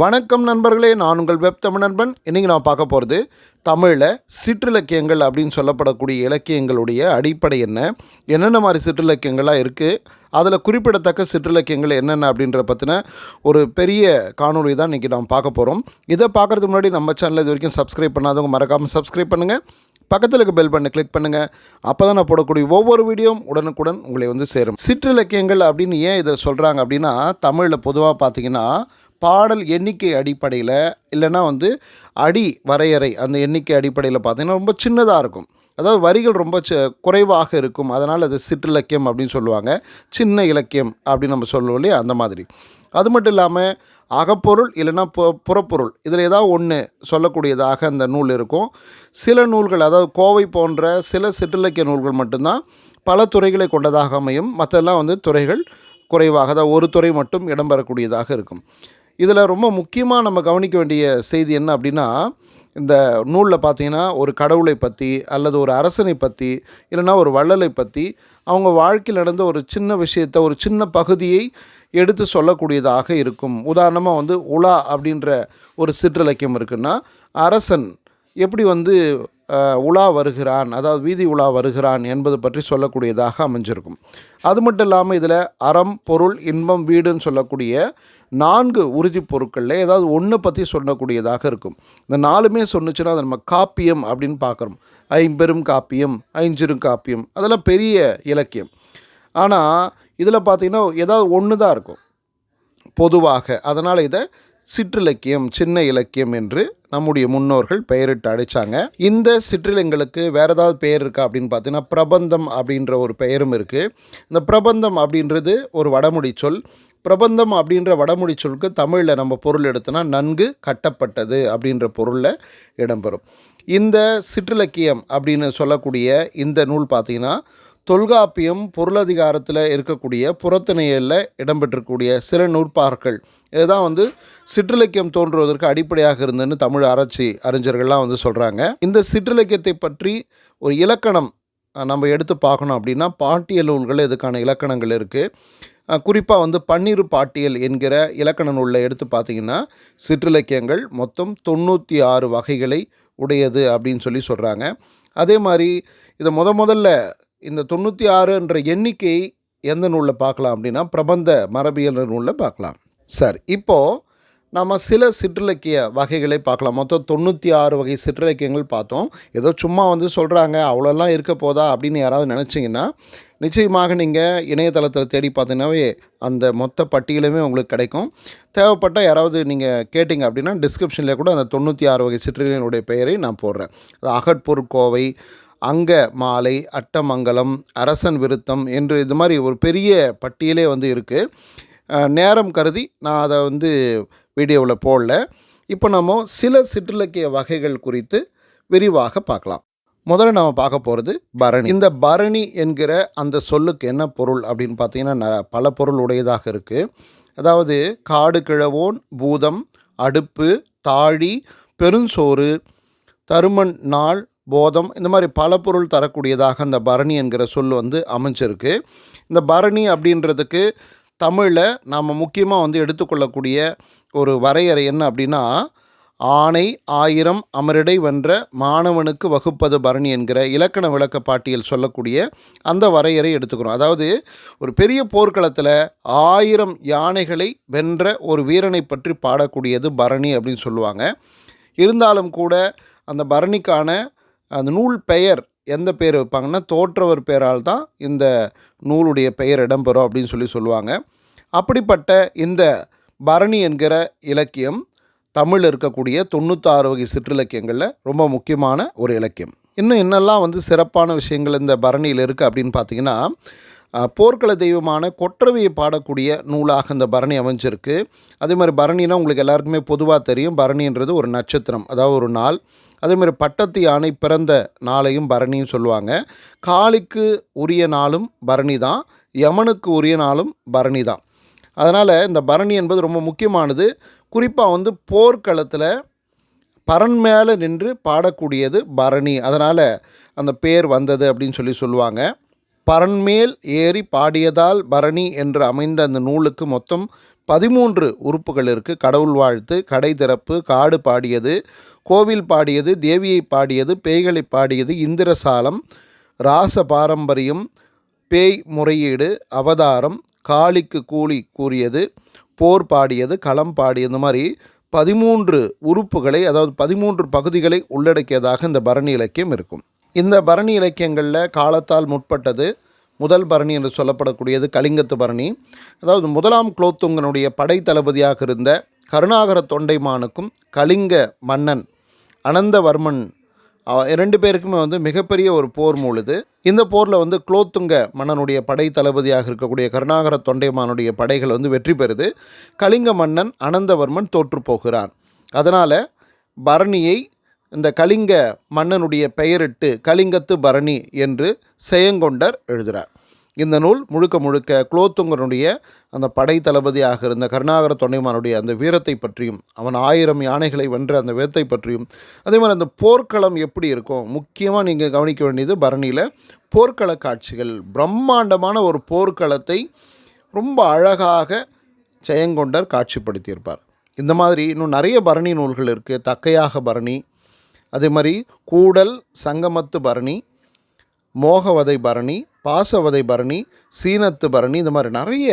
வணக்கம் நண்பர்களே நான் உங்கள் வெப் தமிழ் நண்பன். இன்றைக்கி நான் பார்க்க போகிறது தமிழில் சிற்றிலக்கியங்கள் அப்படின்னு சொல்லப்படக்கூடிய இலக்கியங்களுடைய அடிப்படை என்ன என்னென்ன மாதிரி சிற்றிலக்கியங்களாக இருக்குது அதில் குறிப்பிடத்தக்க சிற்றிலக்கியங்கள் என்னென்ன அப்படின்ற பற்றின ஒரு பெரிய காணொளி தான் இன்றைக்கி நாம் பார்க்க போகிறோம் இதை பார்க்குறதுக்கு முன்னாடி நம்ம சேனலில் இது வரைக்கும் சப்ஸ்கிரைப் பண்ணாதவங்க மறக்காமல் சப்ஸ்கிரைப் பண்ணுங்கள் பக்கத்தில் இருக்க பெல் பண்ணை கிளிக் பண்ணுங்கள் அப்போ தான் நான் போடக்கூடிய ஒவ்வொரு வீடியோவும் உடனுக்குடன் உங்களை வந்து சேரும். சிற்றிலக்கியங்கள் அப்படின்னு ஏன் இதை சொல்கிறாங்க அப்படின்னா தமிழில் பொதுவாக பார்த்தீங்கன்னா பாடல் எண்ணிக்கை அடிப்படையில் இல்லைன்னா வந்து அடி வரையறை அந்த எண்ணிக்கை அடிப்படையில் பார்த்தீங்கன்னா ரொம்ப சின்னதாக இருக்கும். அதாவது வரிகள் ரொம்ப குறைவாக இருக்கும். அதனால் அது சிற்றிலக்கியம் அப்படின்னு சொல்லுவாங்க. சின்ன இலக்கியம் அப்படின்னு நம்ம சொல்லுவோம் இல்லையா? அந்த மாதிரி. அது மட்டும் இல்லாமல் அகப்பொருள் இல்லைன்னா பு புறப்பொருள். இதில் ஏதாவது ஒன்று சொல்லக்கூடியதாக அந்த நூல் இருக்கும். சில நூல்கள் அதாவது கோவை போன்ற சில சிற்றிலக்கிய நூல்கள் மட்டும்தான் பல துறைகளை கொண்டதாக அமையும். மற்றெல்லாம் வந்து துறைகள் குறைவாக அதாவது ஒரு துறை மட்டும் இடம்பெறக்கூடியதாக இருக்கும். இதில் ரொம்ப முக்கியமாக நம்ம கவனிக்க வேண்டிய செய்தி என்ன அப்படின்னா இந்த நூலில் பார்த்தீங்கன்னா ஒரு கடவுளை பற்றி அல்லது ஒரு அரசனை பற்றி இல்லைன்னா ஒரு வள்ளலை பற்றி அவங்க வாழ்க்கையில் நடந்த ஒரு சின்ன விஷயத்தை ஒரு சின்ன பகுதியை எடுத்து சொல்லக்கூடியதாக இருக்கும். உதாரணமாக வந்து உலா அப்படின்ற ஒரு சிற்றிலக்கியம் இருக்குன்னா அரசன் எப்படி வந்து உலா வருகிறான் அதாவது வீதி உலா வருகிறான் என்பது பற்றி சொல்லக்கூடியதாக அமைஞ்சிருக்கும். அது மட்டும் இல்லாமல் இதில் அறம் பொருள் இன்பம் வீடுன்னு சொல்லக்கூடிய நான்கு உறுதி பொருட்களில் ஏதாவது ஒன்று பற்றி சொல்லக்கூடியதாக இருக்கும். இந்த நாலுமே சொன்னுச்சுன்னா அதை நம்ம காப்பியம் அப்படின்னு பார்க்குறோம் ஐம்பெரும் காப்பியம் ஐஞ்சிரும் காப்பியம் அதெல்லாம் பெரிய இலக்கியம். ஆனால் இதில் பார்த்தீங்கன்னா ஏதாவது ஒன்று தான் இருக்கும். பொதுவாக அதனால் இதை சிற்றிலக்கியம் சின்ன இலக்கியம் என்று நம்முடைய முன்னோர்கள் பெயரிட்டு அழைச்சாங்க. இந்த சிற்றிலங்களுக்கு வேறு ஏதாவது பெயர் இருக்கா அப்படின்னு பார்த்தீங்கன்னா பிரபந்தம் அப்படின்ற ஒரு பெயரும் இருக்குது இந்த பிரபந்தம் அப்படின்றது ஒரு வடமொழி சொல். பிரபந்தம் அப்படின்ற வடமொழி சொல்லுக்கு தமிழில் நம்ம பொருள் எடுத்தோன்னா நன்கு கட்டப்பட்டது அப்படின்ற பொருளில் இடம்பெறும். இந்த சிற்றிலக்கியம் அப்படின்னு சொல்லக்கூடிய இந்த நூல் பார்த்தீங்கன்னா தொல்காப்பியம் பொருளதிகாரத்தில் இருக்கக்கூடிய புறத்திணையில் இடம்பெற்றக்கூடிய சில நூற்பார்கள். இதுதான் வந்து சிற்றிலக்கியம் தோன்றுவதற்கு அடிப்படையாக இருந்ததுன்னு தமிழ் ஆராய்ச்சி அறிஞர்கள்லாம் வந்து சொல்கிறாங்க இந்த சிற்றிலக்கியத்தை பற்றி ஒரு இலக்கணம் நம்ம எடுத்து பார்க்கணும் அப்படின்னா பாட்டியல் நூல்கள் இதுக்கான இலக்கணங்கள் இருக்குது குறிப்பாக வந்து பன்னிரு பாட்டியல் என்கிற இலக்கண நூலில் எடுத்து பார்த்தீங்கன்னா சிற்றிலக்கியங்கள் மொத்தம் தொண்ணூற்றி ஆறு வகைகளை உடையது அப்படின்னு சொல்லி சொல்கிறாங்க அதே மாதிரி இதை முத முதல்ல இந்த தொண்ணூற்றி ஆறுன்ற எண்ணிக்கை எந்த நூலில் பார்க்கலாம் அப்படின்னா பிரபந்த மரபியல் நூலில் பார்க்கலாம். சார் இப்போது நம்ம சில சிற்றிலக்கிய வகைகளை பார்க்கலாம். மொத்தம் தொண்ணூற்றி ஆறு வகை சிற்றிலக்கியங்கள் பார்த்தோம். ஏதோ சும்மா வந்து சொல்கிறாங்க அவ்வளோலாம் இருக்க போதா அப்படின்னு யாராவது நினச்சிங்கன்னா நிச்சயமாக நீங்கள் இணையதளத்தில் தேடி பார்த்தீங்கன்னாவே அந்த மொத்த பட்டியலுமே உங்களுக்கு கிடைக்கும். தேவைப்பட்டால் யாராவது நீங்கள் கேட்டிங்க அப்படின்னா டிஸ்கிரிப்ஷனில் கூட அந்த தொண்ணூற்றி ஆறு வகை சிற்றிலக்கியங்களுடைய பெயரை நான் போடுறேன். அது அகட்பொருட்கோவை அங்க மாலை அட்டமங்கலம் அரசன் விருத்தம் என்று இது மாதிரி ஒரு பெரிய பட்டியலே வந்து இருக்குது நேரம் கருதி நான் அதை வந்து வீடியோவில் போடல. இப்போ நம்ம சில சிற்றிலக்கிய வகைகள் குறித்து விரிவாக பார்க்கலாம். முதல்ல நம்ம பார்க்க போகிறது பரணி. இந்த பரணி என்கிற அந்த சொல்லுக்கு என்ன பொருள் அப்படின்னு பார்த்தீங்கன்னா ந- பல பொருள் உடையதாக இருக்குது அதாவது காடு கிழவோன் பூதம் அடுப்பு தாழி பெருஞ்சோறு தருமன் நாள் போதம் இந்த மாதிரி பல பொருள் தரக்கூடியதாக அந்த பரணி என்கிற சொல் வந்து அமைஞ்சிருக்கு. இந்த பரணி அப்படின்றதுக்கு தமிழில் நாம் முக்கியமாக வந்து எடுத்துக்கொள்ளக்கூடிய ஒரு வரையறை என்ன அப்படின்னா ஆணை ஆயிரம் அமரிடை வென்ற மாணவனுக்கு வகுப்பது பரணி என்கிற இலக்கண விளக்க பாட்டியல் சொல்லக்கூடிய அந்த வரையறை எடுத்துக்கிறோம். அதாவது ஒரு பெரிய போர்க்களத்தில் ஆயிரம் யானைகளை வென்ற ஒரு வீரனை பற்றி பாடக்கூடியது பரணி அப்படின்னு சொல்லுவாங்க. இருந்தாலும் கூட அந்த பரணிக்கான அந்த நூல் பெயர் எந்த பேர் வைப்பாங்கன்னா தோற்றவர் பெயரால் தான் இந்த நூலுடைய பெயர் இடம்பெறும் அப்படின்னு சொல்லி சொல்லுவாங்க. அப்படிப்பட்ட இந்த பரணி என்கிற இலக்கியம் தமிழில் இருக்கக்கூடிய தொண்ணூத்தாறு வகை சிற்றிலக்கியங்களில் ரொம்ப முக்கியமான ஒரு இலக்கியம். இன்னும் என்னெல்லாம் வந்து சிறப்பான விஷயங்கள் இந்த பரணியில் இருக்குது அப்படின்னு பார்த்தீங்கன்னா போர்க்கள தெய்வமான கொற்றவையை பாடக்கூடிய நூலாக இந்த பரணி அமைஞ்சிருக்கு. அதே மாதிரி பரணினா உங்களுக்கு எல்லாருக்குமே பொதுவாக தெரியும். பரணின்றது ஒரு நட்சத்திரம் அதாவது ஒரு நாள். அதேமாதிரி பட்டத்து யானை பிறந்த நாளையும் பரணியும் சொல்லுவாங்க. காளிக்கு உரிய நாளும் பரணி தான் யமனுக்கு உரிய நாளும் பரணி தான். அதனால் இந்த பரணி என்பது ரொம்ப முக்கியமானது. குறிப்பாக வந்து போர்க்களத்தில் பரன் மேலே நின்று பாடக்கூடியது பரணி. அதனால் அந்த பேர் வந்தது அப்படின்னு சொல்லி சொல்லுவாங்க. பரன்மேல் ஏறி பாடியதால் பரணி என்று அமைந்த அந்த நூலுக்கு மொத்தம் பதிமூன்று உறுப்புகள் இருக்குது கடவுள் வாழ்த்து கடை திறப்பு காடு பாடியது கோவில் பாடியது தேவியை பாடியது பேய்களை பாடியது இந்திரசாலம் ராச பாரம்பரியம் பேய் முறையீடு அவதாரம் காளிக்கு கூலி கூறியது போர் பாடியது களம் பாடியது மாதிரி பதிமூன்று உறுப்புகளை அதாவது பதிமூன்று பகுதிகளை உள்ளடக்கியதாக இந்த பரணி இலக்கியம் இருக்கும். இந்த பரணி இலக்கியங்களில் காலத்தால் முற்பட்டது முதல் பரணி என்று சொல்லப்படக்கூடியது கலிங்கத்து பரணி. அதாவது முதலாம் குலோத்துங்கனுடைய படை தளபதியாக இருந்த கருணாகர தொண்டைமானுக்கும் கலிங்க மன்னன் அனந்தவர்மன் ரெண்டு இரண்டு பேருக்குமே வந்து மிகப்பெரிய ஒரு போர் மூழுது இந்த போரில் வந்து குலோத்துங்க மன்னனுடைய படை தளபதியாக இருக்கக்கூடிய கருணாகர தொண்டைமானுடைய படைகள் வந்து வெற்றி பெறுது. கலிங்க மன்னன் அனந்தவர்மன் தோற்று போகிறான். அதனால் பரணியை இந்த கலிங்க மன்னனுடைய பெயரிட்டு கலிங்கத்து பரணி என்று செயங்கொண்டர் எழுதுகிறார் இந்த நூல் முழுக்க முழுக்க குலோத்துங்கனுடைய அந்த படை தளபதியாக இருந்த கருணாகர தொண்டைமானுடைய அந்த வீரத்தை பற்றியும் அவன் ஆயிரம் யானைகளை வென்ற அந்த வீரத்தை பற்றியும் அதே மாதிரி அந்த போர்க்களம் எப்படி இருக்கும்? முக்கியமாக நீங்கள் கவனிக்க வேண்டியது பரணியில் போர்க்கள காட்சிகள். பிரம்மாண்டமான ஒரு போர்க்களத்தை ரொம்ப அழகாக ஜெயங்கொண்டர் காட்சிப்படுத்தியிருப்பார். இந்த மாதிரி இன்னும் நிறைய பரணி நூல்கள் இருக்குது தக்கையாக பரணி அதே மாதிரி கூடல் சங்கமத்து பரணி மோகவதை பரணி பாசவதை பரணி சீனத்து பரணி இந்த மாதிரி நிறைய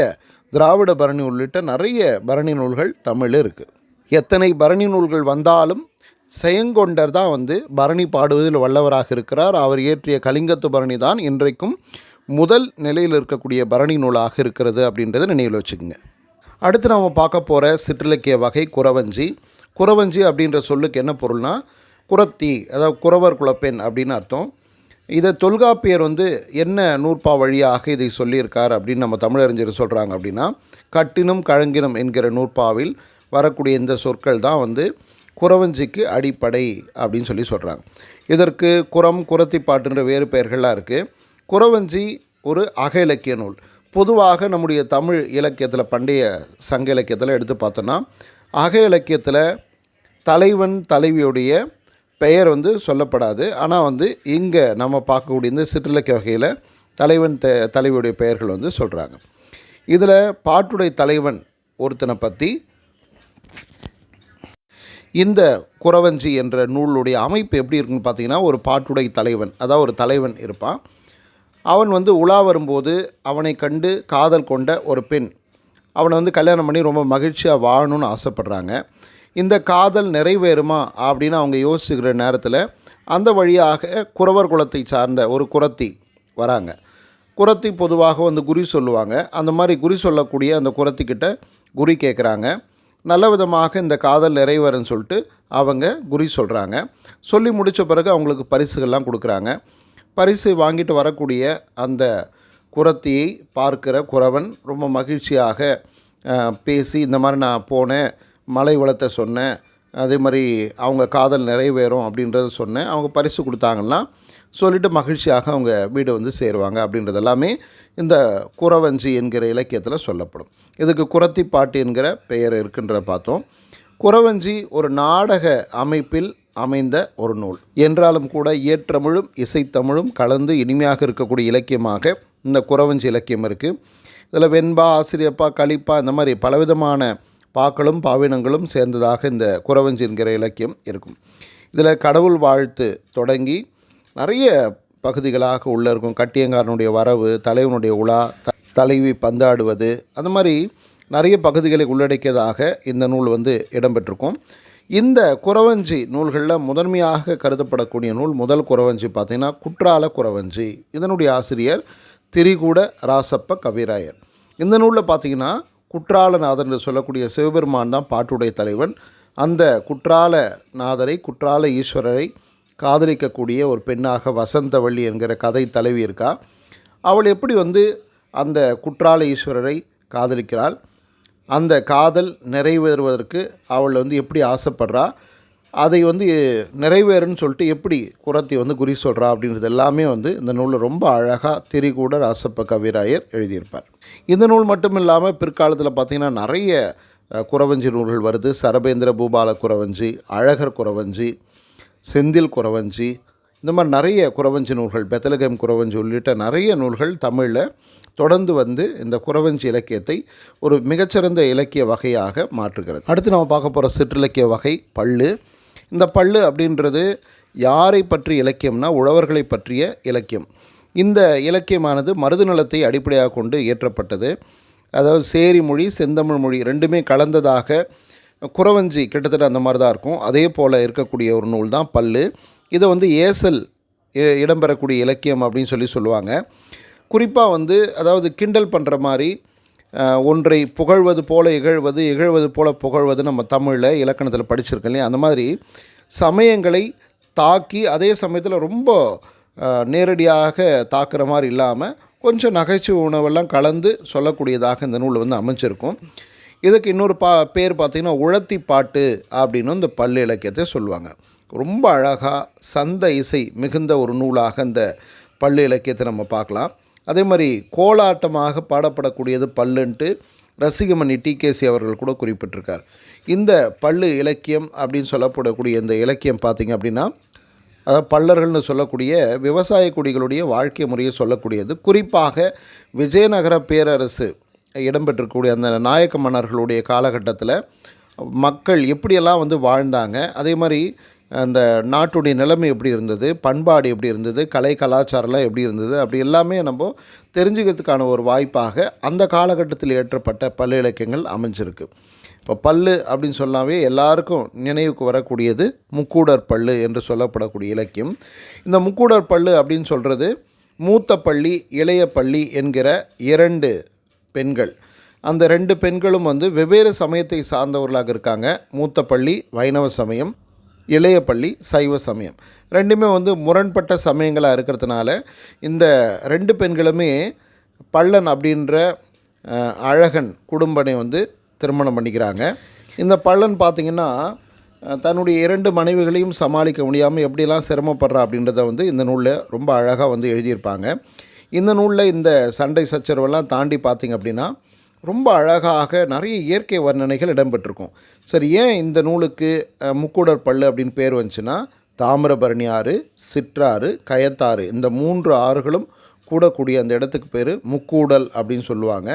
திராவிட பரணி உள்ளிட்ட நிறைய பரணி நூல்கள் தமிழில் இருக்குது எத்தனை பரணி நூல்கள் வந்தாலும் செயங்கொண்டர் தான் வந்து பரணி பாடுவதில் வல்லவராக இருக்கிறார். அவர் இயற்றிய கலிங்கத்து பரணி தான் இன்றைக்கும் முதல் நிலையில் இருக்கக்கூடிய பரணி நூலாக இருக்கிறது அப்படின்றத நினைவில் வச்சுக்கோங்க. அடுத்து நாம் பார்க்க போகிற சிற்றிலக்கிய வகை குறவஞ்சி. குறவஞ்சி அப்படின்ற சொல்லுக்கு என்ன பொருள்னா குரத்தி அதாவது குறவர் குலப்பெண் அப்படின்னு அர்த்தம். இதை தொல்காப்பியர் வந்து என்ன நூற்பா வழியாக இதை சொல்லியிருக்கார் அப்படின்னு நம்ம தமிழறிஞர் சொல்கிறாங்க அப்படின்னா கட்டினும் கழங்கினும் என்கிற நூற்பாவில் வரக்கூடிய இந்த சொற்கள் தான் வந்து குறவஞ்சிக்கு அடிப்படை அப்படின்னு சொல்லி சொல்கிறாங்க இதற்கு குரம் குரத்திப்பாட்டுன்ற வேறு பெயர்கள்லாம் இருக்குது குறவஞ்சி ஒரு அக இலக்கிய நூல். பொதுவாக நம்முடைய தமிழ் இலக்கியத்தில் பண்டைய சங்க இலக்கியத்தில் எடுத்து பார்த்தோன்னா அக இலக்கியத்தில் தலைவன் தலைவியுடைய பெயர் வந்து சொல்லப்படாது. ஆனால் வந்து இங்கே நம்ம பார்க்கக்கூடிய இந்த சிற்றிலக்கிய வகையில் தலைவன் த தலைவியுடைய பெயர்கள் வந்து சொல்கிறாங்க இதில் பாட்டுடை தலைவன் ஒருத்தனை பற்றி இந்த குறவஞ்சி என்ற நூலுடைய அமைப்பு எப்படி இருக்குன்னு பார்த்தீங்கன்னா ஒரு பாட்டுடை தலைவன் அதாவது ஒரு தலைவன் இருப்பான். அவன் வந்து உலா வரும்போது அவனை கண்டு காதல் கொண்ட ஒரு பெண். அவனை வந்து கல்யாணம் பண்ணி ரொம்ப மகிழ்ச்சியாக வாழணும்னு ஆசைப்பட்றாங்க. இந்த காதல் நிறைவேறுமா அப்படின்னு அவங்க யோசிச்சுக்கிற நேரத்தில் அந்த வழியாக குறவர் குலத்தை சார்ந்த ஒரு குரத்தி வராங்க. குரத்தி பொதுவாக வந்து குறி சொல்லுவாங்க. அந்த மாதிரி குறி சொல்லக்கூடிய அந்த குரத்திக்கிட்ட குறி கேட்குறாங்க நல்ல விதமாக இந்த காதல் நிறைவேறுன்னு சொல்லிட்டு அவங்க குறி சொல்கிறாங்க சொல்லி முடித்த பிறகு அவங்களுக்கு பரிசுகள்லாம் கொடுக்குறாங்க. பரிசு வாங்கிட்டு வரக்கூடிய அந்த குரத்தியை பார்க்கிற குறவன் ரொம்ப மகிழ்ச்சியாக பேசி இந்த மாதிரி நான் போனேன். மலை வளத்தை சொன்னேன். அதே மாதிரி அவங்க காதல் நிறைவேறும் அப்படின்றத சொன்னேன். அவங்க பரிசு கொடுத்தாங்கன்னா சொல்லிவிட்டு மகிழ்ச்சியாக அவங்க வீடு வந்து சேருவாங்க அப்படின்றது எல்லாமே இந்த குறவஞ்சி என்கிற இலக்கியத்தில் சொல்லப்படும். இதுக்கு குரத்தி பாட்டு என்கிற பெயர் இருக்குன்றத பார்த்தோம். குறவஞ்சி ஒரு நாடக அமைப்பில் அமைந்த ஒரு நூல். என்றாலும் கூட இயற்றமிழும் இசைத்தமிழும் கலந்து இனிமையாக இருக்கக்கூடிய இலக்கியமாக இந்த குறவஞ்சி இலக்கியம் இருக்குது இதில் வெண்பா ஆசிரியப்பா களிப்பா இந்த மாதிரி பலவிதமான பாக்களும் பாவினங்களும் சேர்ந்ததாக இந்த குறவஞ்சி என்கிற இலக்கியம் இருக்கும். இதில் கடவுள் வாழ்த்து தொடங்கி நிறைய பகுதிகளாக உள்ளே இருக்கும். கட்டியங்காரனுடைய வரவு தலைவனுடைய உலா த தலைவி பந்தாடுவது அந்த மாதிரி நிறைய பகுதிகளை உள்ளடக்கியதாக இந்த நூல் வந்து இடம்பெற்றிருக்கும். இந்த குறவஞ்சி நூல்களில் முதன்மையாக கருதப்படக்கூடிய நூல் முதல் குறவஞ்சி பார்த்திங்கன்னா குற்றால குறவஞ்சி. இதனுடைய ஆசிரியர் திரிகூட ராசப்ப கவிராயர். இந்த நூலில் பார்த்தீங்கன்னா குற்றாலநாதர் என்று சொல்லக்கூடிய சிவபெருமான் தான் பாட்டுடைய தலைவன். அந்த குற்றால நாதரை குற்றால ஈஸ்வரரை காதலிக்கக்கூடிய ஒரு பெண்ணாக வசந்தவள்ளி என்கிற கதை தலைவி இருக்கா அவள் எப்படி வந்து அந்த குற்றால ஈஸ்வரரை காதலிக்கிறாள். அந்த காதல் நிறைவேறுவதற்கு அவள் வந்து எப்படி ஆசைப்படுறா. அதை வந்து நிறைவேறுன்னு சொல்லிட்டு எப்படி குரத்தி வந்து குறி சொல்கிறா அப்படின்றது எல்லாமே வந்து இந்த நூலில் ரொம்ப அழகாக திரிகூட ராசப்ப கவிராயர் எழுதியிருப்பார். இந்த நூல் மட்டும் இல்லாமல் பிற்காலத்தில் பார்த்திங்கன்னா நிறைய குறவஞ்சி நூல்கள் வருது. சரபேந்திர பூபால குறவஞ்சி அழகர் குறவஞ்சி செந்தில் குறவஞ்சி இந்த மாதிரி நிறைய குறவஞ்சி நூல்கள் பெத்தலகம் குறவஞ்சி உள்ளிட்ட நிறைய நூல்கள் தமிழில் தொடர்ந்து வந்து இந்த குறவஞ்சி இலக்கியத்தை ஒரு மிகச்சிறந்த இலக்கிய வகையாக மாற்றுகிறது. அடுத்து நம்ம பார்க்க போகிற சிற்றிலக்கிய வகை பள்ளு இந்த பல்லு அப்படின்றது யாரை பற்றி இலக்கியம்னா உழவர்களை பற்றிய இலக்கியம். இந்த இலக்கியமானது மருதுநலத்தை அடிப்படையாக கொண்டு இயற்றப்பட்டது. அதாவது சேரி மொழி செந்தமிழ் மொழி ரெண்டுமே கலந்ததாக குறவஞ்சி கிட்டத்தட்ட அந்த மாதிரி தான் இருக்கும். அதே போல் இருக்கக்கூடிய ஒரு நூல் தான் பல்லு. இதை வந்து ஏசல் இடம்பெறக்கூடிய இலக்கியம் அப்படின்னு சொல்லி சொல்லுவாங்க. குறிப்பாக வந்து அதாவது கிண்டல் பண்ணுற மாதிரி ஒன்றை புகழ்வது போல இகழ்வது இகழ்வது போல புகழ்வது நம்ம தமிழில் இலக்கணத்தில் படிச்சிருக்கோம் இல்லையா? அந்த மாதிரி சமயங்களை தாக்கி அதே சமயத்தில் ரொம்ப நேரடியாக தாக்குற மாதிரி இல்லாமல் கொஞ்சம் நகைச்சுவை உணவெல்லாம் கலந்து சொல்லக்கூடியதாக இந்த நூல் வந்து அமைஞ்சிருக்கும். இதுக்கு இன்னொரு பா பேர் பார்த்திங்கன்னா உழத்தி பாட்டு அப்படின்னு இந்த பல்லு இலக்கியத்தை சொல்லுவாங்க. ரொம்ப அழகாக சந்த இசை மிகுந்த ஒரு நூலாக இந்த பல்லு இலக்கியத்தை நம்ம பார்க்கலாம். அதே மாதிரி கோலாட்டமாக பாடப்படக்கூடியது பல்லுன்ட்டு ரசிகமணி டிகேசி அவர்கள் கூட குறிப்பிட்டிருக்கார். இந்த பல்லு இலக்கியம் அப்படின்னு சொல்லப்படக்கூடிய இந்த இலக்கியம் பார்த்திங்க அப்படின்னா அதாவது பல்லர்கள்னு சொல்லக்கூடிய விவசாய குடிகளுடைய வாழ்க்கை முறையை சொல்லக்கூடியது. குறிப்பாக விஜயநகர பேரரசு இடம்பெற்றிருக்கக்கூடிய அந்த நாயக்க மன்னர்களுடைய காலகட்டத்தில் மக்கள் எப்படியெல்லாம் வந்து வாழ்ந்தாங்க அதே மாதிரி அந்த நாட்டுடைய நிலைமை எப்படி இருந்தது பண்பாடு எப்படி இருந்தது கலை கலாச்சாரம்லாம் எப்படி இருந்தது அப்படி எல்லாமே நம்ம தெரிஞ்சுக்கிறதுக்கான ஒரு வாய்ப்பாக அந்த காலகட்டத்தில் ஏற்றப்பட்ட பல் இலக்கியங்கள் அமைஞ்சிருக்கு. இப்போ பல்லு அப்படின்னு சொன்னாவே எல்லாருக்கும் நினைவுக்கு வரக்கூடியது முக்கூடர் பல்லு என்று சொல்லப்படக்கூடிய இலக்கியம். இந்த முக்கூடர் பல்லு அப்படின்னு சொல்கிறது மூத்த பள்ளி இளைய பள்ளி என்கிற இரண்டு பெண்கள். அந்த ரெண்டு பெண்களும் வந்து வெவ்வேறு சமயத்தை சார்ந்தவர்களாக இருக்காங்க. மூத்த பள்ளி வைணவ சமயம் இளைய பள்ளி சைவ சமயம். ரெண்டுமே வந்து முரண்பட்ட சமயங்களாக இருக்கிறதுனால இந்த ரெண்டு பெண்களுமே பள்ளன் அப்படின்ற அழகன் குடும்பனை வந்து திருமணம் பண்ணிக்கிறாங்க. இந்த பள்ளன் பார்த்திங்கன்னா தன்னுடைய இரண்டு மனைவிகளையும் சமாளிக்க முடியாமல் எப்படிலாம் சிரமப்படுறா அப்படின்றத வந்து இந்த நூலில் ரொம்ப அழகாக வந்து எழுதியிருப்பாங்க. இந்த நூலில் இந்த சண்டை சச்சரவெல்லாம் தாண்டி பார்த்திங்க அப்படின்னா ரொம்ப அழகாக நிறைய இயற்கை வர்ணனைகள் இடம்பெற்றிருக்கும். சரி ஏன் இந்த நூலுக்கு முக்கூடர் பல்லு அப்படின்னு பேர் வந்துச்சுன்னா தாமிரபரணி ஆறு சிற்றாறு கயத்தாறு இந்த மூன்று ஆறுகளும் கூடக்கூடிய அந்த இடத்துக்கு பேர் முக்கூடல் அப்படின்னு சொல்லுவாங்க.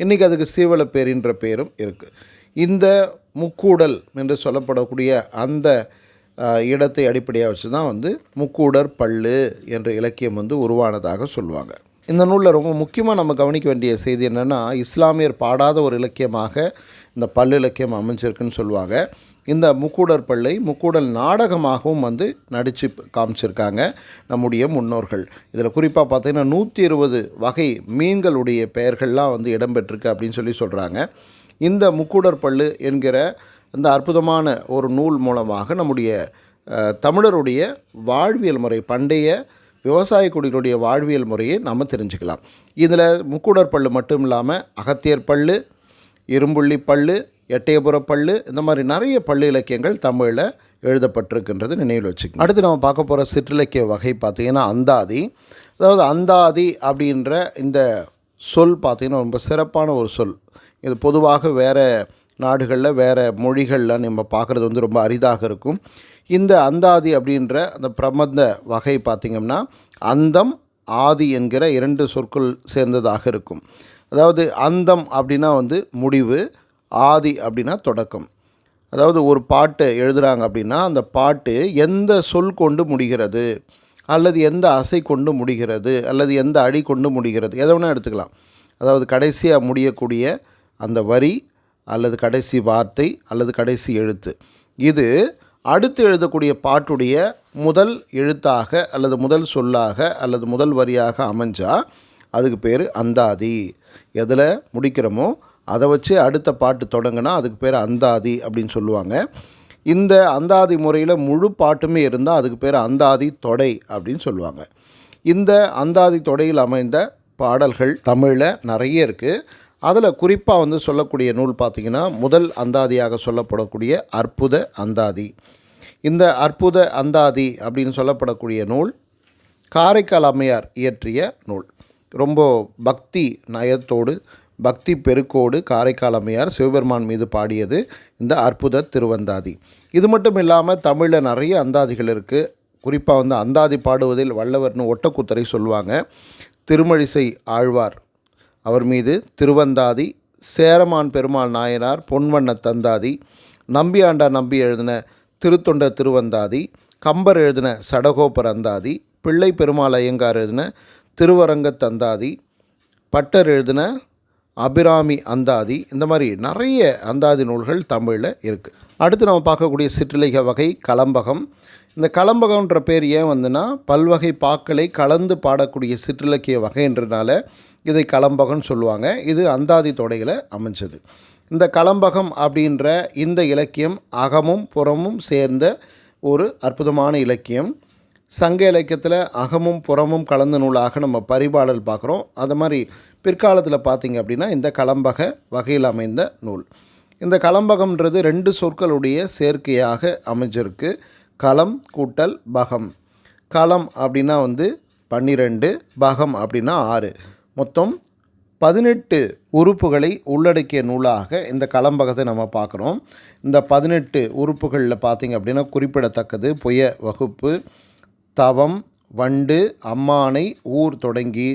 இன்றைக்கி அதுக்கு சீவலப்பேரின்ற பேரும் இருக்குது இந்த முக்கூடல் என்று சொல்லப்படக்கூடிய அந்த இடத்தை அடிப்படையாக வச்சு தான் வந்து முக்கூடர் பல்லு என்ற இலக்கியம் வந்து உருவானதாக சொல்லுவாங்க. இந்த நூலில் ரொம்ப முக்கியமாக நம்ம கவனிக்க வேண்டிய செய்தி என்னென்னா இஸ்லாமியர் பாடாத ஒரு இலக்கியமாக இந்த பல் இலக்கியம் அமைஞ்சிருக்குன்னு சொல்லுவாங்க. இந்த முக்கூடர் பள்ளை முக்கூடல் நாடகமாகவும் வந்து நடித்து காமிச்சிருக்காங்க நம்முடைய முன்னோர்கள். இதில் குறிப்பாக பார்த்திங்கன்னா நூற்றி இருபது வகை மீன்களுடைய பெயர்கள்லாம் வந்து இடம்பெற்றிருக்கு அப்படின்னு சொல்லி சொல்கிறாங்க இந்த முக்கூடர் பள்ளு என்கிற இந்த அற்புதமான ஒரு நூல் மூலமாக நம்முடைய தமிழருடைய வாழ்வியல் முறை பண்டைய விவசாய குடிகளுடைய வாழ்வியல் முறையை நம்ம தெரிஞ்சுக்கலாம். இதில் முக்கூடர் பல்லு மட்டும் இல்லாமல் அகத்தியர் பல்லு இரும்புள்ளி பல்லு எட்டயபுர பல்லு இந்த மாதிரி நிறைய பள்ளு இலக்கியங்கள் தமிழில் எழுதப்பட்டிருக்கின்றது நினைவில் வச்சுக்கணும். அடுத்து நம்ம பார்க்க போகிற சிற்றிலக்கிய வகை பார்த்திங்கன்னா அந்தாதி. அதாவது அந்தாதி அப்படின்ற இந்த சொல் பார்த்திங்கன்னா ரொம்ப சிறப்பான ஒரு சொல். இது பொதுவாக வேறு நாடுகளில் வேறு மொழிகளில் நம்ம பார்க்குறது வந்து ரொம்ப அரிதாக இருக்கும். இந்த அந்தாதி அப்படின்ற அந்த பிரபந்த வகை பார்த்திங்கன்னா அந்தம் ஆதி என்கிற இரண்டு சொற்கள் சேர்ந்ததாக இருக்கும். அதாவது அந்தம் அப்படின்னா வந்து முடிவு ஆதி அப்படின்னா தொடக்கம். அதாவது ஒரு பாட்டு எழுதுகிறாங்க அப்படின்னா அந்த பாட்டு எந்த சொல் கொண்டு முடிகிறது? அல்லது எந்த அசை கொண்டு முடிகிறது? அல்லது எந்த அடி கொண்டு முடிகிறது? எதை வேணால் எடுத்துக்கலாம். அதாவது கடைசியாக முடியக்கூடிய அந்த வரி அல்லது கடைசி வார்த்தை அல்லது கடைசி எழுத்து. இது அடுத்து எழுதக்கூடிய பாட்டுடைய முதல் எழுத்தாக அல்லது முதல் சொல்லாக அல்லது முதல் வரியாக அமைஞ்சால் அதுக்கு பேர் அந்தாதி. எதில் முடிக்கிறோமோ அதை வச்சு அடுத்த பாட்டு தொடங்கினா அதுக்கு பேர் அந்தாதி அப்படின்னு சொல்லுவாங்க. இந்த அந்தாதி முறையில் முழு பாட்டுமே இருந்தால் அதுக்கு பேர் அந்தாதி தொடை அப்படின்னு சொல்லுவாங்க. இந்த அந்தாதி தொடையில் அமைந்த பாடல்கள் தமிழில் நிறைய இருக்குது அதில் குறிப்பாக வந்து சொல்லக்கூடிய நூல் பார்த்திங்கன்னா முதல் அந்தாதியாக சொல்லப்படக்கூடிய அற்புத அந்தாதி. இந்த அற்புத அந்தாதி அப்படின்னு சொல்லப்படக்கூடிய நூல் காரைக்கால் அம்மையார் இயற்றிய நூல். ரொம்ப பக்தி நயத்தோடு பக்தி பெருக்கோடு காரைக்கால் அம்மையார் சிவபெருமான் மீது பாடியது இந்த அற்புத திருவந்தாதி. இது மட்டும் இல்லாமல் தமிழில் நிறைய அந்தாதிகள் இருக்குது குறிப்பாக வந்து அந்தாதி பாடுவதில் வல்லவர்னு ஒட்டக்கூத்தரை சொல்லுவாங்க. திருமழிசை ஆழ்வார் அவர் மீது திருவந்தாதி சேரமான் பெருமாள் நாயனார் பொன்வண்ண தந்தாதி நம்பியாண்டா நம்பி எழுதின திருத்தொண்ட திருவந்தாதி கம்பர் எழுதின சடகோபர் அந்தாதி பிள்ளை பெருமாள் ஐயங்கார் எழுதின திருவரங்க தந்தாதி பட்டர் எழுதின அபிராமி அந்தாதி இந்த மாதிரி நிறைய அந்தாதி நூல்கள் தமிழில் இருக்குது அடுத்து நம்ம பார்க்கக்கூடிய சிற்றிலக்கிய வகை கலம்பகம். இந்த கலம்பகம்ன்ற பேர் ஏன் வந்துன்னா பல்வகை பாக்களை கலந்து பாடக்கூடிய சிற்றிலக்கிய வகைன்றனால இதை கலம்பகம்னு சொல்லுவாங்க. இது அந்தாதி தொடையில் அமைஞ்சது. இந்த கலம்பகம் அப்படின்ற இந்த இலக்கியம் அகமும் புறமும் சேர்ந்த ஒரு அற்புதமான இலக்கியம். சங்க இலக்கியத்தில் அகமும் புறமும் கலந்த நூலாக நம்ம பரிபாடல் பார்க்குறோம். அது மாதிரி பிற்காலத்தில் பார்த்தீங்க அப்படின்னா இந்த கலம்பக வகையில் அமைந்த நூல். இந்த கலம்பகம்ன்றது ரெண்டு சொற்களுடைய சேர்க்கையாக அமைஞ்சிருக்கு. களம் கூட்டல் பகம். களம் அப்படின்னா வந்து பன்னிரெண்டு பகம் அப்படின்னா ஆறு. மொத்தம் பதினெட்டு உறுப்புகளை உள்ளடக்கிய நூலாக இந்த கலம்பகத்தை நம்ம பார்க்குறோம். இந்த பதினெட்டு உறுப்புகளில் பார்த்திங்க அப்படின்னா குறிப்பிடத்தக்கது புய வகுப்பு தவம் வண்டு அம்மானை ஊர் தொடங்கி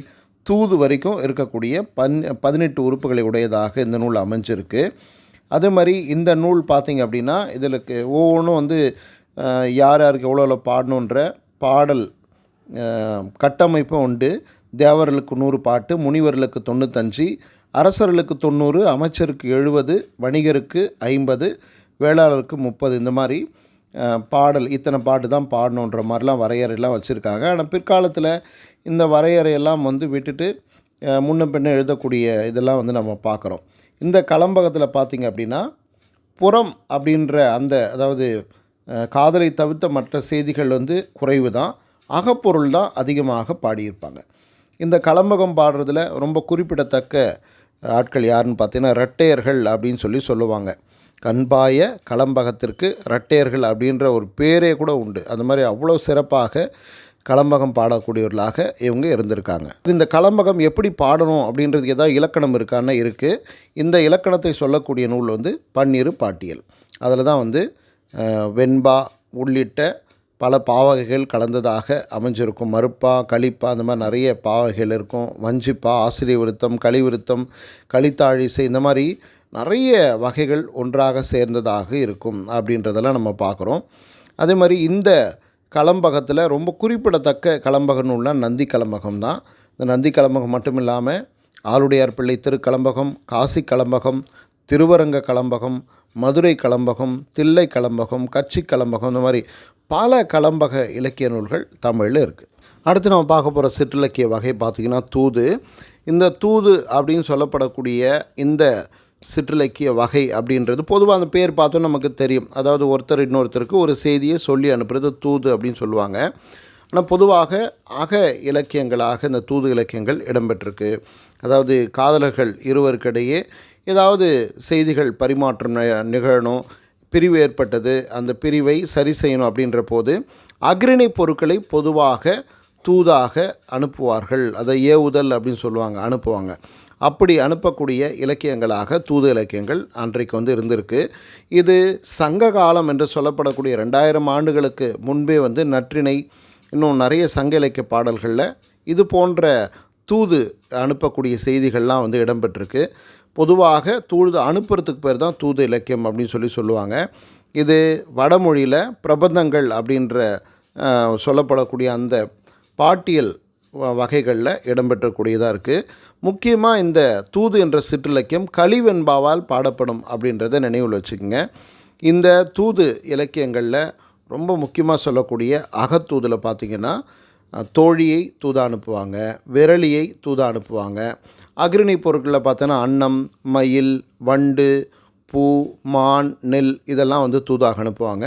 தூது வரைக்கும் இருக்கக்கூடிய பன் பதினெட்டு உறுப்புகளை உடையதாக இந்த நூல் அமைஞ்சிருக்கு. அதே மாதிரி இந்த நூல் பார்த்திங்க அப்படின்னா இதில் ஒவ்வொன்றும் வந்து யார் யாருக்கு எவ்வளோ எவ்வளோ பாடணுன்ற பாடல் கட்டமைப்பும் உண்டு. தேவர்களுக்கு நூறு பாட்டு முனிவர்களுக்கு தொண்ணூத்தஞ்சு அரசர்களுக்கு தொண்ணூறு அமைச்சருக்கு எழுபது வணிகருக்கு ஐம்பது வேளாளருக்கு முப்பது இந்த மாதிரி பாடல் இத்தனை பாட்டு தான் பாடணுன்ற மாதிரிலாம் வரையறையெல்லாம் வச்சுருக்காங்க. ஆனால் பிற்காலத்தில் இந்த வரையறையெல்லாம் வந்து விட்டுட்டு முன்ன பின்ன எழுதக்கூடிய இதெல்லாம் வந்து நம்ம பார்க்குறோம். இந்த கலம்பகத்தில் பார்த்திங்க அப்படின்னா புறம் அப்படின்ற அந்த அதாவது காதலை தவிர்த்த மற்ற செய்திகள் வந்து குறைவு தான். அகப்பொருள் தான் அதிகமாக பாடியிருப்பாங்க. இந்த கலம்பகம் பாடுறதுல ரொம்ப குறிப்பிடத்தக்க ஆட்கள் யாருன்னு பார்த்தீங்கன்னா ரெட்டையர்கள் அப்படின்னு சொல்லி சொல்லுவாங்க. கண்பாய கலம்பகத்திற்கு ரெட்டையர்கள் அப்படின்ற ஒரு பேரே கூட உண்டு. அந்த மாதிரி அவ்வளோ சிறப்பாக கலம்பகம் பாடக்கூடியவர்களாக இவங்க இருந்திருக்காங்க. இந்த கலம்பகம் எப்படி பாடணும் அப்படின்றது ஏதாவது இலக்கணம் இருக்கான்னு இருக்குது இந்த இலக்கணத்தை சொல்லக்கூடிய நூல் வந்து பன்னிரு பாட்டியல். அதில் தான் வந்து வெண்பா உள்ளிட்ட பல பாவகைகள் கலந்ததாக அமைஞ்சிருக்கும். மறுப்பா களிப்பா அந்த மாதிரி நிறைய பாவகைகள் இருக்கும். வஞ்சிப்பா ஆசிரிய விருத்தம் களி விருத்தம் களித்தாழிசை இந்த மாதிரி நிறைய வகைகள் ஒன்றாக சேர்ந்ததாக இருக்கும் அப்படின்றதெல்லாம் நம்ம பார்க்குறோம். அதே மாதிரி இந்த கலம்பகத்தில் ரொம்ப குறிப்பிடத்தக்க கலம்பக நூல்னால் நந்தி கலம்பகம் தான். இந்த நந்தி கலம்பகம் மட்டும் இல்லாமல் ஆளுடையார் பிள்ளை திருக்கலம்பகம் காசி கலம்பகம் திருவரங்க கலம்பகம் மதுரை கலம்பகம் தில்லை கலம்பகம் கட்சி கலம்பகம் இந்த மாதிரி பல கலம்பக இலக்கிய நூல்கள் தமிழில் இருக்குது அடுத்து நம்ம பார்க்க போகிற சிற்றிலக்கிய வகை பார்த்திங்கன்னா தூது. இந்த தூது அப்படின்னு சொல்லப்படக்கூடிய இந்த சிற்றிலக்கிய வகை அப்படின்றது பொதுவாக அந்த பேர் பார்த்தோம் நமக்கு தெரியும். அதாவது ஒருத்தர் இன்னொருத்தருக்கு ஒரு செய்தியை சொல்லி அனுப்புறது தூது அப்படின்னு சொல்லுவாங்க. ஆனால் பொதுவாக அக இலக்கியங்களாக இந்த தூது இலக்கியங்கள் இடம்பெற்றிருக்கு. அதாவது காதலர்கள் இருவருக்கிடையே ஏதாவது செய்திகள் பரிமாற்றம் நிகழணும் பிரிவு ஏற்பட்டது அந்த பிரிவை சரி செய்யணும் அப்படின்ற போது அக்ரிணை பொருட்களை பொதுவாக தூதாக அனுப்புவார்கள். அதை ஏவுதல் அப்படின்னு சொல்லுவாங்க அனுப்புவாங்க. அப்படி அனுப்பக்கூடிய இலக்கியங்களாக தூது இலக்கியங்கள் அன்றைக்கு வந்து இருந்திருக்கு. இது சங்க காலம் என்று சொல்லப்படக்கூடிய ரெண்டாயிரம் ஆண்டுகளுக்கு முன்பே வந்து நற்றிணை இன்னும் நிறைய சங்க இலக்கிய பாடல்களில் இது போன்ற தூது அனுப்பக்கூடிய செய்திகள்லாம் வந்து இடம்பெற்றிருக்கு. பொதுவாக தூது அனுப்புறதுக்கு பேர் தான் தூது இலக்கியம் அப்படின்னு சொல்லி சொல்லுவாங்க. இது வடமொழியில் பிரபந்தங்கள் அப்படின்ற சொல்லப்படக்கூடிய அந்த பாட்டியல் வ- வகைகளில் இடம்பெற்றக்கூடியதாக இருக்குது முக்கியமாக இந்த தூது என்ற சிற்றிலக்கியம் கலிவெண்பாவால் பாடப்படும் அப்படின்றத நினைவில் வச்சுக்கோங்க. இந்த தூது இலக்கியங்களில் ரொம்ப முக்கியமாக சொல்லக்கூடிய அகத்தூதில் பார்த்திங்கன்னா தோழியை தூதா அனுப்புவாங்க விரலியை தூதா அனுப்புவாங்க அக்ரிணி பொருட்களில் பார்த்தோன்னா அன்னம் மயில் வண்டு பூ மான் நெல் இதெல்லாம் வந்து தூதாக அனுப்புவாங்க.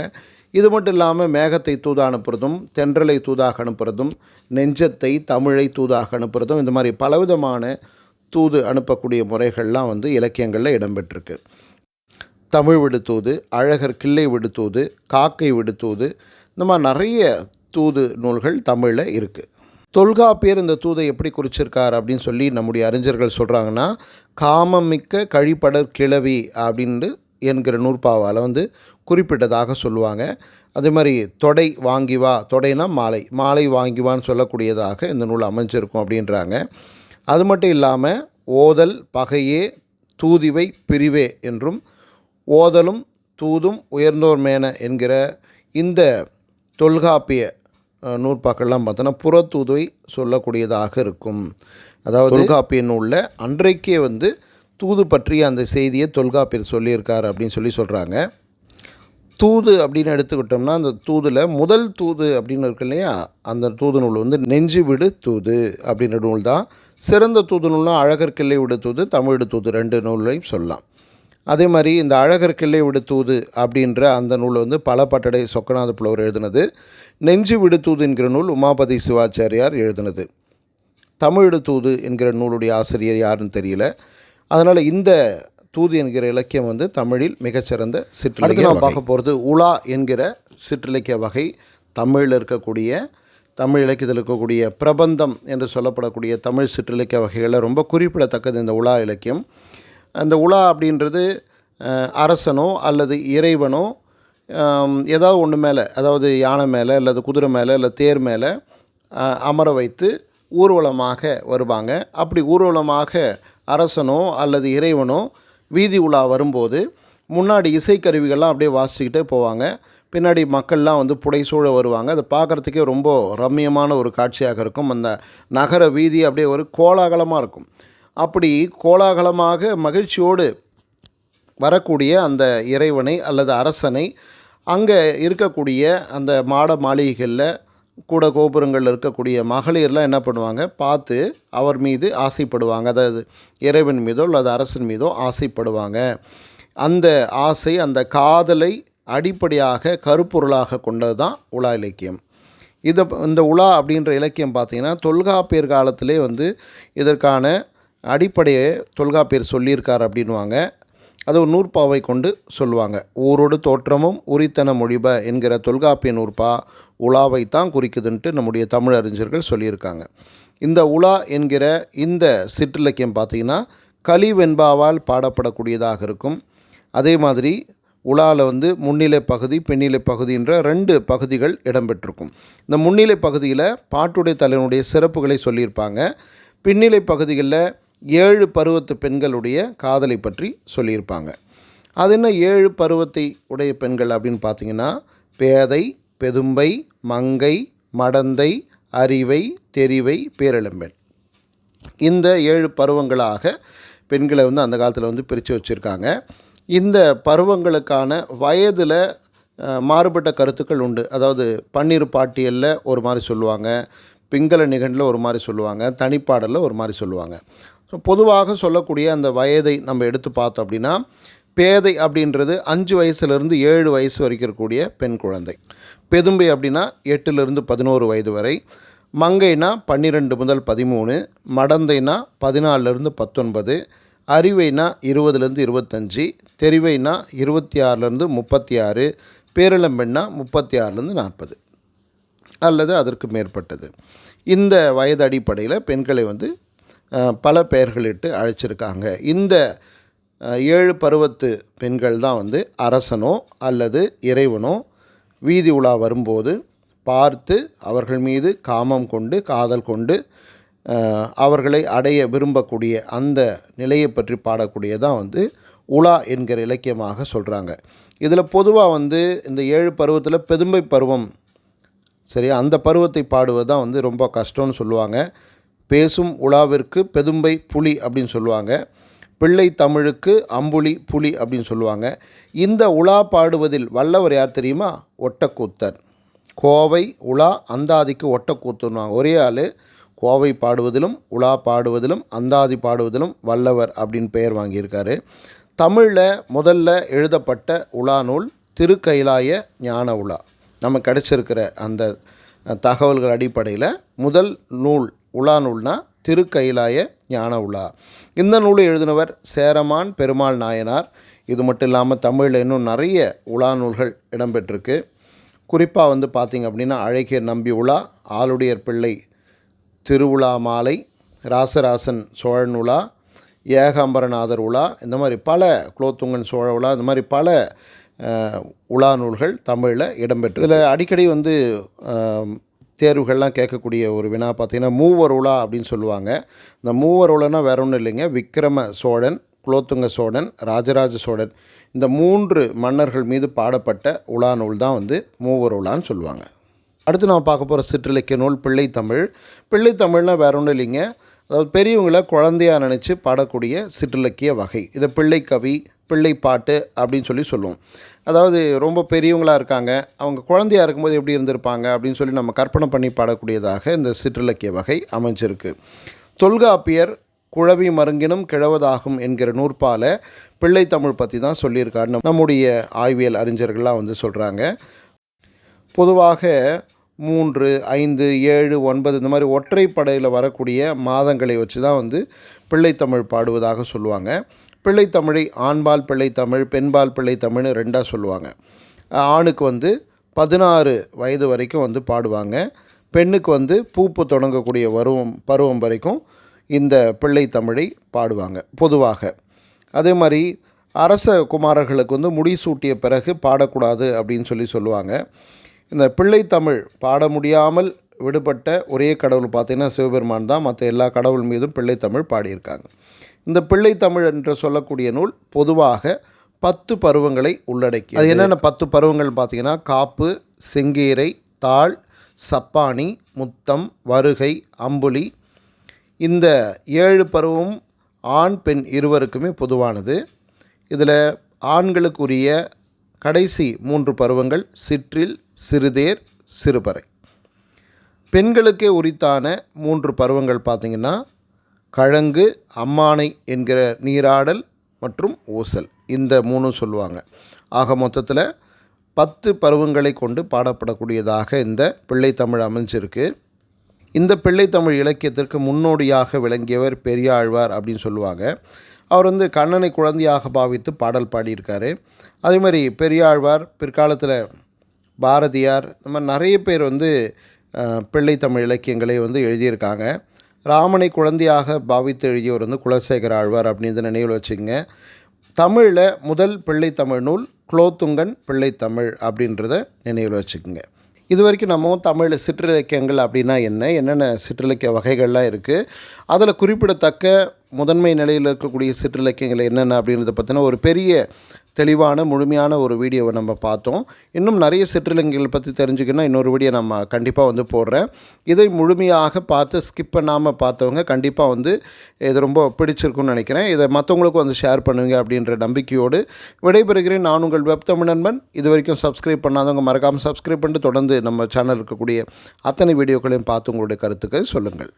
இது மட்டும் இல்லாமல் மேகத்தை தூதாக அனுப்புறதும் தென்றலை தூதாக அனுப்புறதும் நெஞ்சத்தை தமிழை தூதாக அனுப்புறதும் இந்த மாதிரி பலவிதமான தூது அனுப்பக்கூடிய முறைகள்லாம் வந்து இலக்கியங்களில் இடம்பெற்றிருக்கு. தமிழ் விடுத்தூது அழகர் கிள்ளை விடுத்தூது காக்கை விடுத்தூது இந்த மாதிரி நிறைய தூது நூல்கள் தமிழில் இருக்குது தொல்காப்பியர் இந்த தூதை எப்படி குறிச்சிருக்கார் அப்படின்னு சொல்லி நம்முடைய அறிஞர்கள் சொல்கிறாங்கன்னா காமமிக்க கழிப்படர் கிளவி அப்படின்ட்டு என்கிற நூற்பாவால் வந்து குறிப்பிட்டதாக சொல்லுவாங்க. அதே மாதிரி தொடை வாங்கி வா தொடைனா மாலை மாலை வாங்கி வான்னு சொல்லக்கூடியதாக இந்த நூல் அமைஞ்சிருக்கும் அப்படின்றாங்க. அது மட்டும் இல்லாமல் ஓதல் பகையே தூதிவை பிரிவே என்றும் ஓதலும் தூதும் உயர்ந்தோர் மேன என்கிற இந்த தொல்காப்பிய நூற்பாக்கள்லாம் பார்த்தோன்னா புறத்தூதுவை சொல்லக்கூடியதாக இருக்கும். அதாவது தொல்காப்பிய நூலில் அன்றைக்கே வந்து தூது பற்றிய அந்த செய்தியை தொல்காப்பியர் சொல்லியிருக்கார் அப்படின்னு சொல்லி சொல்கிறாங்க தூது அப்படின்னு எடுத்துக்கிட்டோம்னா அந்த தூதில் முதல் தூது அப்படின்னு இருக்கு இல்லையா? அந்த தூது நூல் வந்து நெஞ்சு விடு தூது அப்படின்ற நூல் தான். சிறந்த தூது நூல்னால் அழகர் கிள்ளை விடு தூது தமிழ் தூது ரெண்டு நூலையும் சொல்லலாம். அதே மாதிரி இந்த அழகர் கிள்ளை விடு தூது அப்படின்ற அந்த நூல் வந்து பல பட்டடை சொக்கநாத புலவர் எழுதினது. நெஞ்சு விடு தூது என்கிற நூல் உமாபதி சிவாச்சாரியார் எழுதினது. தமிழ் தூது என்கிற நூலுடைய ஆசிரியர் யாருன்னு தெரியல. அதனால் இந்த தூது என்கிற இலக்கியம் வந்து தமிழில் மிகச்சிறந்த சிற்றிலக்கிய பார்க்க போகிறது உலா என்கிற சிற்றிலக்கிய வகை. தமிழில் இருக்கக்கூடிய தமிழ் இலக்கியத்தில் இருக்கக்கூடிய பிரபந்தம் என்று சொல்லப்படக்கூடிய தமிழ் சிற்றிலக்கிய வகைகளில் ரொம்ப குறிப்பிடத்தக்கது இந்த உலா இலக்கியம். அந்த உலா அப்படின்றது அரசனோ அல்லது இறைவனோ ஏதாவது ஒன்று மேலே அதாவது யானை மேலே அல்லது குதிரை மேலே இல்லை தேர் மேலே அமர வைத்து ஊர்வலமாக வருவாங்க. அப்படி ஊர்வலமாக அரசனோ அல்லது இறைவனோ வீதி உலா வரும்போது முன்னாடி இசைக்கருவிகள்லாம் அப்படியே வாசிச்சுக்கிட்டே போவாங்க. பின்னாடி மக்கள்லாம் வந்து புடைசூழ வருவாங்க. அதை பார்க்குறதுக்கே ரொம்ப ரம்மியமான ஒரு காட்சியாக இருக்கும். அந்த நகர வீதி அப்படியே ஒரு கோலாகலமாக இருக்கும். அப்படி கோலாகலமாக மகிழ்ச்சியோடு வரக்கூடிய அந்த இறைவனை அல்லது அரசனை அங்கே இருக்கக்கூடிய அந்த மாட மாளிகைகளில் கூட கோபுரங்களில் இருக்கக்கூடிய மகளிர்லாம் என்ன பண்ணுவாங்க? பார்த்து அவர் மீது ஆசைப்படுவாங்க. அதாவது இறைவன் மீதோ அல்லது அரசன் மீதோ ஆசைப்படுவாங்க. அந்த ஆசை அந்த காதலை அடிப்படையாக கருப்பொருளாக கொண்டது தான் உலா இலக்கியம். இதை இந்த உலா அப்படின்ற இலக்கியம் பார்த்திங்கன்னா தொல்காப்பியர் காலத்திலே வந்து இதற்கான அடிப்படையை தொல்காப்பியர் சொல்லியிருக்கார் அப்படின்வாங்க அது ஒரு நூற்பாவை கொண்டு சொல்லுவாங்க. ஊரோடு தோற்றமும் உரித்தன மொழிப என்கிற தொல்காப்பிய நூற்பா உலாவை தான் குறிக்குதுன்ட்டு நம்முடைய தமிழ் அறிஞர்கள் சொல்லியிருக்காங்க. இந்த உலா என்கிற இந்த சிற்றிலக்கியம் பார்த்திங்கன்னா கலிவெண்பாவால் பாடப்படக்கூடியதாக இருக்கும். அதே மாதிரி உலாவில் வந்து முன்னிலை பகுதி பின்னிலை பகுதின்ற ரெண்டு பகுதிகள் இடம்பெற்றிருக்கும். இந்த முன்னிலை பகுதியில் பாட்டுடைய தலைவனுடைய சிறப்புகளை சொல்லியிருப்பாங்க. பின்னிலை பகுதிகளில் ஏழு பருவத்து பெண்களுடைய காதலை பற்றி சொல்லியிருப்பாங்க. அது என்ன ஏழு பருவத்தை உடைய பெண்கள் அப்படின்னு பார்த்தீங்கன்னா பேதை பெதும்பை மங்கை மடந்தை அறிவை தெரிவை பேரிளம்பெண். இந்த ஏழு பருவங்களாக பெண்களை வந்து அந்த காலத்தில் வந்து பிரித்து வச்சுருக்காங்க. இந்த பருவங்களுக்கான வயதில் மாறுபட்ட கருத்துக்கள் உண்டு. அதாவது பன்னிரு பாட்டியலில் ஒரு மாதிரி சொல்லுவாங்க பிங்கள நிகண்டில் ஒரு மாதிரி சொல்லுவாங்க தனிப்பாடலில் ஒரு மாதிரி சொல்லுவாங்க. ஸோ பொதுவாக சொல்லக்கூடிய அந்த வயதை நம்ம எடுத்து பார்த்தோம் அப்படின்னா பேதை அப்படின்றது அஞ்சு வயசுலேருந்து ஏழு வயசு வரைக்கும் இருக்கக்கூடிய பெண் குழந்தை. பெதும்பை அப்படின்னா எட்டுலேருந்து பதினோரு வயது வரை மங்கைனா பன்னிரெண்டு முதல் பதிமூணு மடந்தைனா பதினாலருந்து பத்தொன்பது அறிவைனா இருபதுலேருந்து இருபத்தஞ்சி தெரிவைனா இருபத்தி ஆறுலேருந்து முப்பத்தி ஆறு பேரிளம்பெண்ணா முப்பத்தி ஆறுலேருந்து நாற்பது அல்லது அதற்கு மேற்பட்டது. இந்த வயது அடிப்படையில் பெண்களை வந்து பல பெயர்களிட்டு அழைச்சிருக்காங்க. இந்த ஏழு பருவத்து பெண்கள் தான் வந்து அரசனோ அல்லது இறைவனோ வீதி உலா வரும்போது பார்த்து அவர்கள் மீது காமம் கொண்டு காதல் கொண்டு அவர்களை அடைய விரும்பக்கூடிய அந்த நிலையை பற்றி பாடக்கூடியதான் வந்து உலா என்கிற இலக்கியமாக சொல்கிறாங்க இதில் பொதுவாக வந்து இந்த ஏழு பருவத்தில் பெதும்பை பருவம் சரியா? அந்த பருவத்தை பாடுவது தான் வந்து ரொம்ப கஷ்டம்னு சொல்லுவாங்க. பேசும் உலாவிற்கு பெதும்பை புலி அப்படின்னு சொல்லுவாங்க. பிள்ளை தமிழுக்கு அம்புலி புலி அப்படின்னு சொல்லுவாங்க. இந்த உலா பாடுவதில் வல்லவர் யார் தெரியுமா? ஒட்டக்கூத்தர். கோவை உலா அந்தாதிக்கு ஒட்டக்கூத்துன்னுவாங்க. ஒரே ஆள் கோவை பாடுவதிலும் உலா பாடுவதிலும் அந்தாதி பாடுவதிலும் வல்லவர் அப்படின்னு பெயர் வாங்கியிருக்காரு. தமிழில் முதல்ல எழுதப்பட்ட உலா நூல் திருக்கைலாய ஞான உலா. நம்ம கிடச்சிருக்கிற அந்த தகவல்கள் அடிப்படையில் முதல் நூல் உலா நூல்னா திருக்கைலாய ஞான உலா. இந்த நூலை எழுதினவர் சேரமான் பெருமாள் நாயனார். இது மட்டும் இல்லாமல் தமிழில் இன்னும் நிறைய உலா நூல்கள் இடம்பெற்றிருக்கு. குறிப்பாக வந்து பார்த்திங்க அப்படின்னா அழகிய நம்பி உலா ஆளுடையர் பிள்ளை திருவுலா மாலை ராசராசன் சோழன் உலா ஏகாம்பரநாதர் உலா இந்த மாதிரி பல குலோத்துங்கன் சோழ உலா இந்த மாதிரி பல உலா நூல்கள் தமிழில் இடம்பெற்று இதில் அடிக்கடி வந்து தேர்வுகள்லாம் கேட்கக்கூடிய ஒரு வினா பார்த்திங்கன்னா மூவர் உலா அப்படின்னு சொல்லுவாங்க. இந்த மூவர் உலானா வேற ஒன்றும் இல்லைங்க. விக்ரம சோழன் குலோத்துங்க சோழன் ராஜராஜ சோழன். இந்த மூன்று மன்னர்கள் மீது பாடப்பட்ட உலா நூல் தான் வந்து மூவர் உலான்னு சொல்லுவாங்க. அடுத்து நான் பார்க்க போகிற சிற்றிலக்கிய நூல் பிள்ளைத்தமிழ் பிள்ளைத்தமிழ்னா வேற ஒன்றும் இல்லைங்க. அதாவது பெரியவங்களை குழந்தையாக நினச்சி பாடக்கூடிய சிற்றிலக்கிய வகை. இதை பிள்ளை கவி பிள்ளை பிள்ளைப்பாட்டு அப்படின்னு சொல்லி சொல்லுவோம். அதாவது ரொம்ப பெரியவங்களாக இருக்காங்க. அவங்க குழந்தையா இருக்கும்போது எப்படி இருந்திருப்பாங்க அப்படின்னு சொல்லி நம்ம கற்பனை பண்ணி பாடக்கூடியதாக இந்த சிற்றிலக்கிய வகை அமைஞ்சிருக்கு. தொல்காப்பியர் குழவி மருங்கினும் கிழவதாகும் என்கிற நூற்பால பிள்ளைத்தமிழ் பற்றி தான் சொல்லியிருக்காரு. நம்முடைய ஆய்வியல் அறிஞர்கள்லாம் வந்து சொல்கிறாங்க பொதுவாக மூன்று ஐந்து ஏழு ஒன்பது இந்த மாதிரி ஒற்றைப்படையில் வரக்கூடிய மாதங்களை வச்சு தான் வந்து பிள்ளைத்தமிழ் பாடுவதாக சொல்லுவாங்க. பிள்ளைத்தமிழை ஆண்பால் பிள்ளைத்தமிழ் பெண்பால் பிள்ளைத்தமிழ்னு ரெண்டாக சொல்லுவாங்க. ஆணுக்கு வந்து பதினாறு வயது வரைக்கும் வந்து பாடுவாங்க. பெண்ணுக்கு வந்து பூப்பு தொடங்கக்கூடிய பருவம் பருவம் வரைக்கும் இந்த பிள்ளைத்தமிழை பாடுவாங்க பொதுவாக. அதே மாதிரி அரச குமாரர்களுக்கு வந்து முடிசூட்டிய பிறகு பாடக்கூடாது அப்படின்னு சொல்லி சொல்லுவாங்க. இந்த பிள்ளைத்தமிழ் பாட முடியாமல் விடுபட்ட ஒரே கடவுள் பார்த்தீங்கன்னா சிவபெருமான் தான். மற்ற எல்லா கடவுள் மீதும் பிள்ளைத்தமிழ் பாடியிருக்காங்க. இந்த பிள்ளை தமிழ் என்று சொல்லக்கூடிய நூல் பொதுவாக பத்து பருவங்களை உள்ளடக்கி அது என்னென்ன பத்து பருவங்கள் பார்த்தீங்கன்னா காப்பு செங்கீரை தாள் சப்பானி முத்தம் வருகை அம்புலி. இந்த ஏழு பருவம் ஆண் பெண் இருவருக்குமே பொதுவானது. இதில் ஆண்களுக்குரிய கடைசி மூன்று பருவங்கள் சிற்றில் சிறுதேர் சிறுபறை. பெண்களுக்கே உரித்தான மூன்று பருவங்கள் பார்த்திங்கன்னா கழங்கு அம்மானை என்கிற நீராடல் மற்றும் ஊசல் இந்த மூணும் சொல்லுவாங்க. ஆக மொத்தத்தில் பத்து பருவங்களை கொண்டு பாடப்படக்கூடியதாக இந்த பிள்ளைத்தமிழ் அமைஞ்சிருக்கு. இந்த பிள்ளைத்தமிழ் இலக்கியத்திற்கு முன்னோடியாக விளங்கியவர் பெரியாழ்வார் அப்படின்னு சொல்லுவாங்க. அவர் வந்து கண்ணனை குழந்தையாக பாவித்து பாடல் பாடியிருக்காரு. அதே மாதிரி பெரியாழ்வார் பிற்காலத்தில் பாரதியார் இந்த மாதிரி நிறைய பேர் வந்து பிள்ளைத்தமிழ் இலக்கியங்களை வந்து எழுதியிருக்காங்க. ராமனை குழந்தையாக பாவித்து எழுதியவர் வந்து குலசேகர ஆழ்வார் அப்படின்றத நினைவில் வச்சுங்க தமிழில் முதல் பிள்ளைத்தமிழ் நூல் குலோத்துங்கன் பிள்ளைத்தமிழ் அப்படின்றத நினைவில் வச்சுக்கோங்க. இது வரைக்கும் நம்ம தமிழில் சிற்றிலக்கியங்கள் அப்படின்னா என்ன என்னென்ன சிற்றிலக்கிய வகைகள்லாம் இருக்குது அதில் குறிப்பிடத்தக்க முதன்மை நிலையில் இருக்கக்கூடிய சிற்றிலக்கியங்கள் என்னென்ன அப்படின்றத பற்றின ஒரு பெரிய தெளிவான முழுமையான ஒரு வீடியோவை நம்ம பார்த்தோம். இன்னும் நிறைய சிற்றிலங்கியங்கள் பற்றி தெரிஞ்சுக்கணும் இன்னொரு வீடியோ நம்ம கண்டிப்பாக வந்து போடுறேன். இதை முழுமையாக பார்த்து ஸ்கிப் பண்ணாமல் பார்த்தவங்க கண்டிப்பாக வந்து இது ரொம்ப பிடிச்சிருக்கும்னு நினைக்கிறேன். இதை மற்றவங்களுக்கும் வந்து ஷேர் பண்ணுவீங்க அப்படின்ற நம்பிக்கையோடு விடைபெறுகிறேன். நான் உங்கள் வெப் தமிழ் நண்பன் இது வரைக்கும் சப்ஸ்கிரைப் பண்ணாதவங்க மறக்காமல் சப்ஸ்கிரைப் பண்ணிட்டு தொடர்ந்து நம்ம சேனல் இருக்கக்கூடிய அத்தனை வீடியோக்களையும் பார்த்து உங்களுடைய கருத்துக்கள் சொல்லுங்கள்.